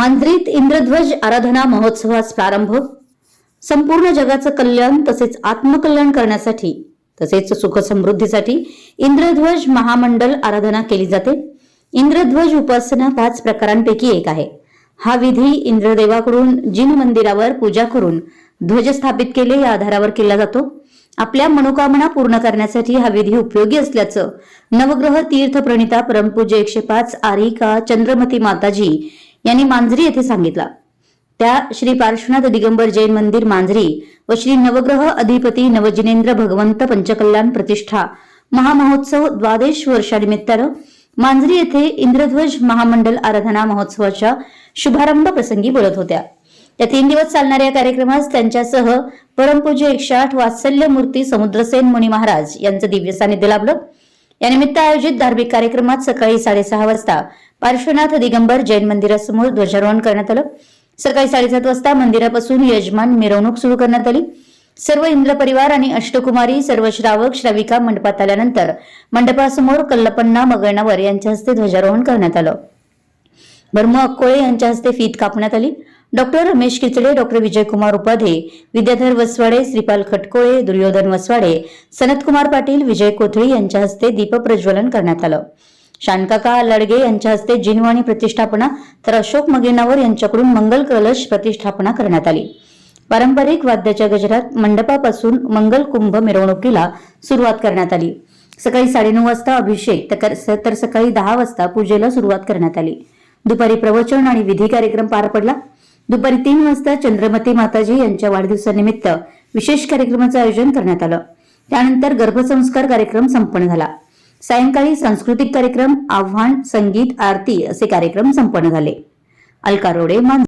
मांजरीत इंद्रध्वज आराधना महोत्सवास प्रारंभ. संपूर्ण जगाचं कल्याण तसेच आत्मकल्याण करण्यासाठी तसेच सुखसमृद्धीसाठी इंद्रध्वज महामंडल आराधना केली जाते. इंद्रध्वज उपासना पाच प्रकारांपैकी एक आहे. हा विधी इंद्रदेवाकडून जिन मंदिरावर पूजा करून ध्वज स्थापित केले या आधारावर केला जातो. आपल्या मनोकामना पूर्ण करण्यासाठी हा विधी उपयोगी असल्याचं नवग्रह तीर्थ प्रणिता परमपूज्य एकशे पाच आरिका चंद्रमती माताजी यांनी मांजरी येथे सांगितला. त्या श्री पार्श्वनाथ दिगंबर जैन मंदिर मांजरी व श्री नवग्रह अधिपती नवजिनेंद्र भगवंत पंचकल्याण प्रतिष्ठा महामहोत्सव द्वादश वर्षानिमित्तानं मांजरी येथे इंद्रध्वज महामंडल आराधना महोत्सवाच्या शुभारंभ प्रसंगी बोलत होत्या. या तीन दिवस चालणाऱ्या कार्यक्रमास त्यांच्यासह परमपूज्य एकशे आठ वात्सल्य मूर्ती समुद्रसेन मुनी महाराज यांचं दिव्य सानिध्य लाभलं. या निमित्त आयोजित धार्मिक कार्यक्रमात सकाळी साडेसहा वाजता पार्श्वनाथ दिगंबर जैन मंदिरासमोर ध्वजारोहण करण्यात आलं. सकाळी साडेसात वाजता मंदिरापासून यजमान मिरवणूक सुरू करण्यात आली. सर्व इंद्र परिवार आणि अष्टकुमारी सर्व श्रावक श्राविका मंडपात आल्यानंतर मंडपासमोर कल्लपन्ना मगळणावर यांच्या हस्ते ध्वजारोहण करण्यात आलं. बर्म अक्कोळे यांच्या हस्ते फीत कापण्यात आली. डॉक्टर रमेश किचडे डॉक्टर विजयकुमार उपाधे विद्याधर वसवाडे श्रीपाल खटकोळे दुर्योधन वसवाडे सनतकुमार पाटील विजय कोथळी यांच्या हस्ते दीपप्रज्वलन करण्यात आलं. शानकाका लडगे यांच्या हस्ते जिनवाणी प्रतिष्ठापना तर अशोक मगेनावर यांच्याकडून मंगल कलश प्रतिष्ठापना करण्यात आली. पारंपरिक वाद्याच्या गजरात मंडपापासून मंगल कुंभ मिरवणुकीला सुरुवात करण्यात आली. सकाळी साडेनऊ वाजता अभिषेक तर- तर सकाळी दहा वाजता पूजेला सुरुवात करण्यात आली. दुपारी प्रवचन आणि विधी कार्यक्रम पार पडला. दुपारी तीन वाजता चंद्रमती माताजी यांच्या वाढदिवसानिमित्त विशेष कार्यक्रमाचं आयोजन करण्यात आलं. त्यानंतर गर्भसंस्कार कार्यक्रम संपन्न झाला. सायंकाळी सांस्कृतिक कार्यक्रम आव्हान संगीत आरती असे कार्यक्रम संपन्न झाले. अलका रोडे मान